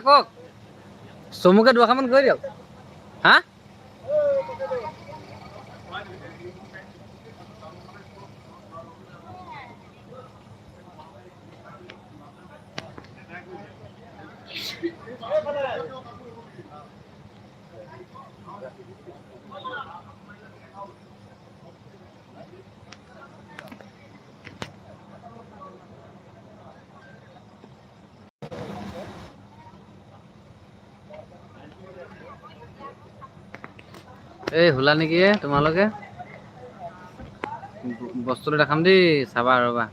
কওক চমুকে দুআষাৰমান কৈ দিয়ক হা এই হোলা নেকি তোমালোকে? বস্তুটো দেখাম দেই, চাবা ৰ'বা।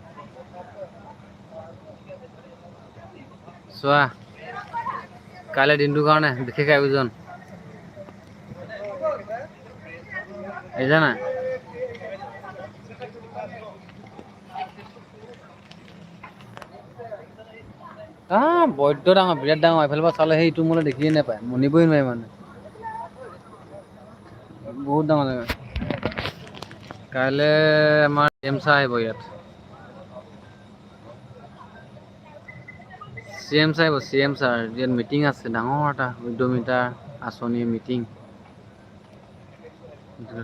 চোৱা, কাইলৈ দিনটোৰ কাৰণে বিশেষ আয়োজন। আহিছা আহ, বৈদ্য ডাঙৰ, বিৰাট ডাঙৰ এফালৰ পৰা চালে সেইটো মোলৈ দেখিয়ে নাপায়, মনিবই নোৱাৰে মানে। বহুত ডাঙৰ জেগা। কাইলৈ আমাৰ চি এম ছাৰ আহিব ইয়াত। চি এম ছাৰ আহিব চি এম ছাৰ মিটিং আছে, ডাঙৰ এটা উদ্যমিতা আঁচনিৰ মিটিং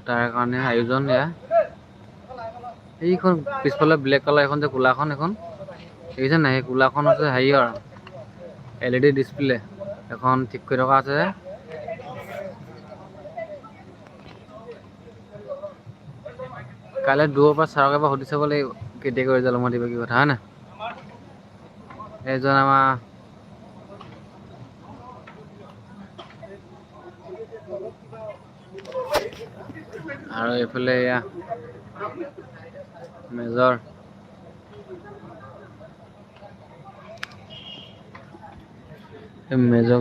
তাৰ কাৰণে আয়োজন এয়া। এইখন পিছফালে ব্লেক কালাৰ এখন যে কোলাখন এখন দেখিছে নাই? সেই কোলাখন হৈছে হেৰিয়ৰ এল ই ডি ডিছপ্লে এখন ঠিক কৰি থকা আছে। কাইলৈ দূৰৰ পৰা ছাৰক এবাৰ সুধি চাব লাগিব, কেতিয়া কৰি ৰিজাল্ট দিব কি কথা, হয় নাই এইজন আমাৰ আৰু এইফালে এয়া মেজৰ।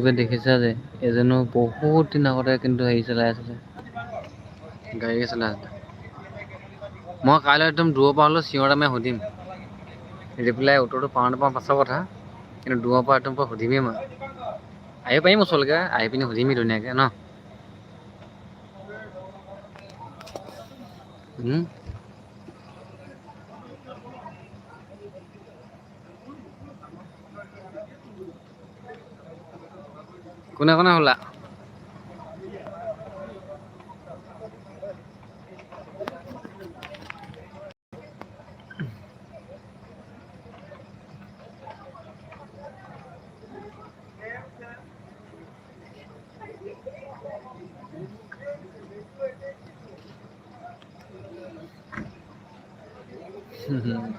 যে দেখিছা যে, এজনো বহুত দিন আগতে কিন্তু হেৰি চলাই আছিলে গাড়ী চলাই আছিলে মই কাইলৈ একদম দূৰৰ পৰা হ'লেও চিঞৰ আমি সুধিম। ৰিপ্লাই উত্তৰটো পাওঁ নাপাওঁ পাছৰ কথা। কিন্তু দূৰৰ পৰা একদম পৰা সুধিমেই মই। আহিব পাৰিম ওচৰলৈকে আহি পিনি সুধিমেই ধুনীয়াকৈ ন। কোনে কোনে হ'লা?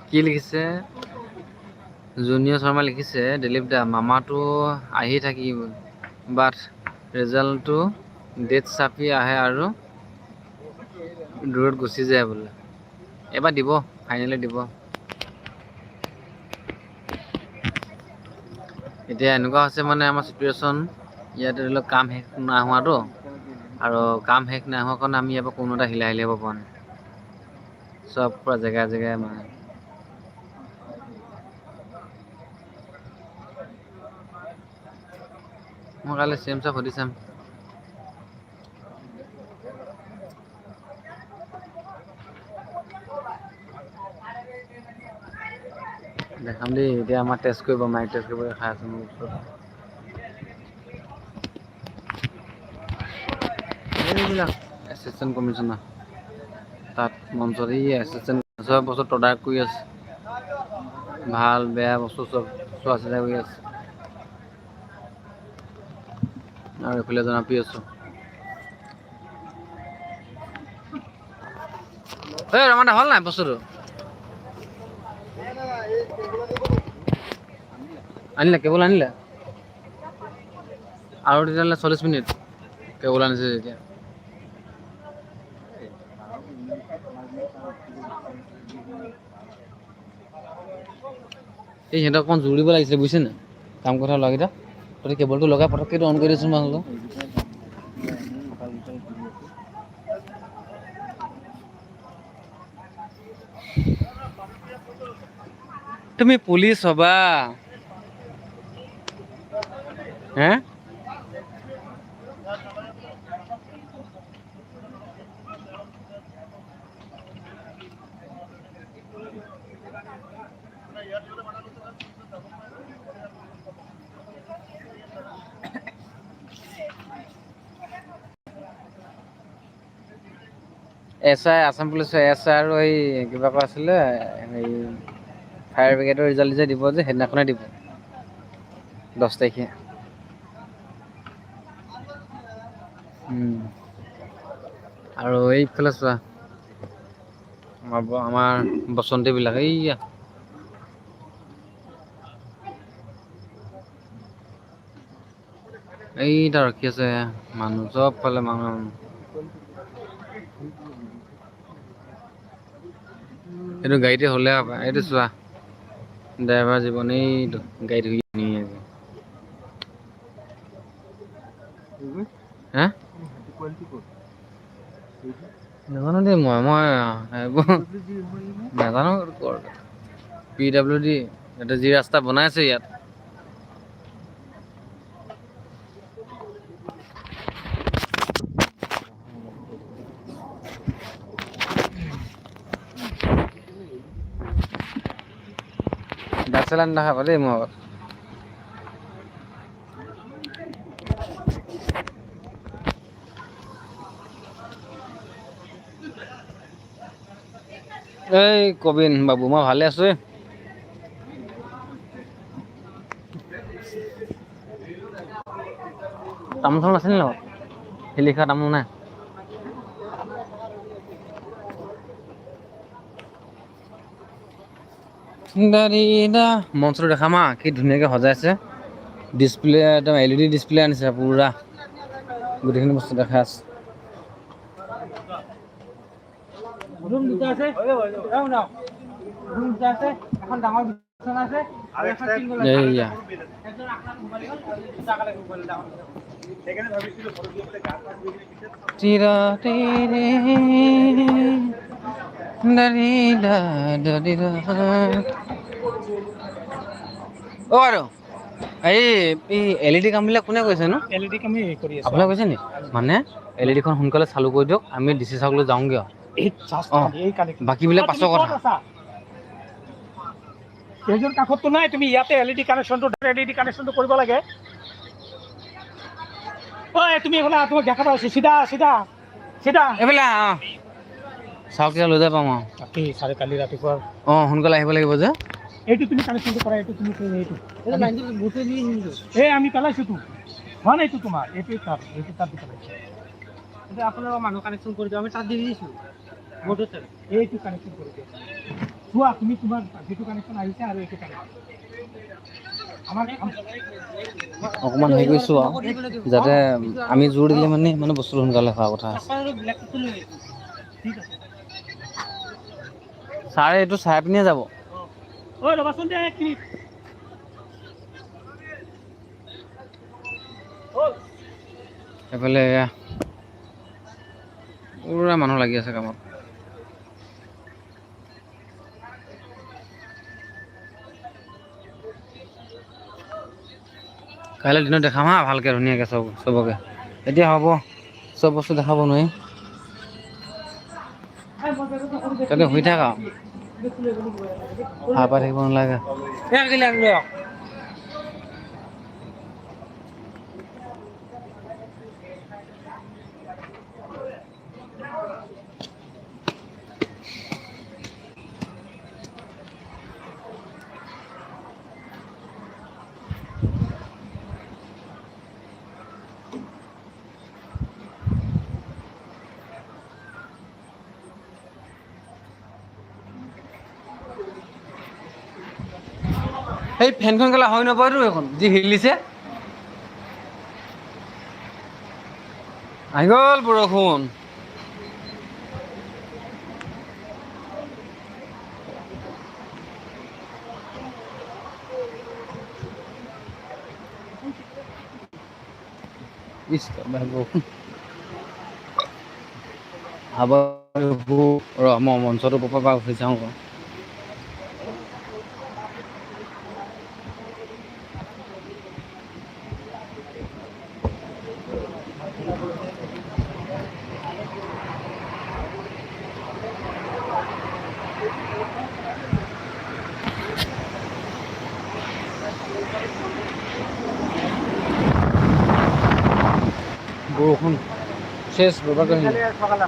কি লিখিছে? জুনিয়ৰ শৰ্মা লিখিছে দিলীপ দা মামাটো আহি থাকিব বাট ৰিজাল্টটো ডেট চাপি আহে আৰু দূৰত গুচি যায় বোলে। এবাৰ দিব ফাইনেলি দিব। এতিয়া এনেকুৱা হৈছে মানে আমাৰ চিটুৱেশ্যন ইয়াতে ধৰি লওক কাম শেষ নাই হোৱাটো আৰু কাম শেষ নাই হোৱা কাৰণে আমি ইয়াৰ পৰা কোনো এটা হিলাই হিলাব পৰা নাই। চব পূৰা জেগাই জেগাই মানে মই কাইলৈ চি এম ছাৰক সুধি চাম দেখাম দেই, এতিয়া আমাৰ টেষ্ট কৰিব মাইক টেষ্ট কৰিব, দেখাই আছোঁ মোৰ ওচৰত। এইবিলাক এছিষ্টেণ্ট কমিশ্যনাৰ তাত মঞ্চত এই এছিষ্টেণ্ট চব বস্তু তদাৰক কৰি আছে। ভালো, বেয়া বস্তু চব চোৱা চিতা কৰি আছে। আৰু এইফালে জনাপি আছোঁ। এই ৰমাদা হ'ল নাই বস্তুটো? আনিলে, কেবল আনিলে? আৰু তেতিয়াহ'লে চল্লিছ মিনিট। কেবল আনিছে যেতিয়া। এই সিহঁতক অকণমান জোৰ দিব লাগিছিলে, বুজিছে নাই? কাম কথা ল'ৰাকেইটা তহঁতি কেবলটো লগাই পটককৈ অন কৰি দেচোন মানুহটো তুমি পুলিচ হবা। হে? এছ আই আছাম পুলিচৰ এছ আই আৰু এই কিবা কোৱা আছিলে, হেৰি ফায়াৰ ব্ৰিগেডৰ ৰিজাল্ট যে দিব যে, সেইদিনাখনে দিব। দহ তাৰিখে। আৰু এইফালে চোৱা, আমাৰ আমাৰ বসন্তীবিলাক, এইয়া। এইটা ৰখি আছে, মানুহ, চব ফালে মানুহ। এইটো গাড়ীতে হ'লে। এইটো চোৱা। ড্ৰাইভাৰ জীৱন, এইটো গাড়ী ধুই নি আছে হা? নাজানো দেই মই মই নাজানো পি ডাব্লিউ ডি ইয়াতে যি ৰাস্তা বনাইছে ইয়াত। দাৰ্চেলান নাখাবা দেই মোৰ আগত এই কবিন বাবু মই ভালে আছো এ। তামোল চামোল আছে নি লগত শিলিখা তামোল নাই মঞ্চটো দেখা মা কি ধুনীয়াকৈ সজাইছে ডিছপ্লে একদম এল ই ডি ডিছপ্লে আনিছে পুৰা গোটেইখিনি বস্তু দেখা আছে ৰুম দুটা আছে ৰুম দুটা আছে এখন ডাঙৰ অ' আৰু এই এই এল ই ডি কামবিলাক কোনে কৰিছে নো? এল ই ডি কামি কৰি আছো। আপোনালোকে কৈছে নি? মানে এল ই ডিখন সোনকালে চালু কৰি দিয়ক আমি ডি চি চাবলৈ যাওঁগৈ বাকীবিলাক পাছৰ কথা। এইযোৰ কাষততো নাই তুমি ইয়াতে এল ই ডি কানেকশ্যনটো এল ই ডি কানেকশ্যনটো কৰিব লাগে। ঐ তুমি এইফালে তোমাক দেখা পাইছো চিধা চিধা চিধা। এইফালে অ। চাওক এতিয়া লৈ যাব পাম আৰু। তাকেই চাৰে কালি ৰাতিপুৱা। অঁ সোনকালে আহিব লাগিব যে। এইটো তুমি কানেকশ্যনটো কৰা এইটো তুমি এইটো। এই আমি পেলাইছোতো হোৱা নাইতো তোমাৰ। এইটো তাত এইটো তাত দি পেলাইছো। আপোনালোকৰ মানুহ কানেকশ্যন কৰি দিওঁ আমি তাত দি দিছোঁ। এইটো কানেকশ্যন কৰি দিয়া চোৱা তুমি তোমাৰ যিটো কানেকশ্যন আহিছে আৰু এইটো কানেকশ্যন অকণমান হেৰি কৰিছোঁ আৰু যাতে আমি জোৰ দিলে মানে মানে বস্তুটো সোনকালে হোৱা কথা ছাৰে এইটো চাই পিনিয়ে যাব। ৰ'বাচোন দে এক মিনিট এইফালে এয়া পুৰা মানুহ লাগি আছে কামত। কাইলৈ দিনত দেখাম হা, ভালকৈ ধুনীয়াকৈ চব, চবকে। এতিয়া হ'ব, চব বস্তু দেখাব নোৱাৰি। তাতে শুই থাক আৰু। সাৰ পাই থাকিব নালাগে। সেই ফেনখন কেলা হৈ নপৰেতো এখন যি হিলিছে। আহি গ'ল বৰষুণ। ইছ বাহিৰ বৰষুণ। ৰ, মই মঞ্চটোৰ পৰা উঠি যাওঁ বৰষুণ শেষ ব্যাপার সকালে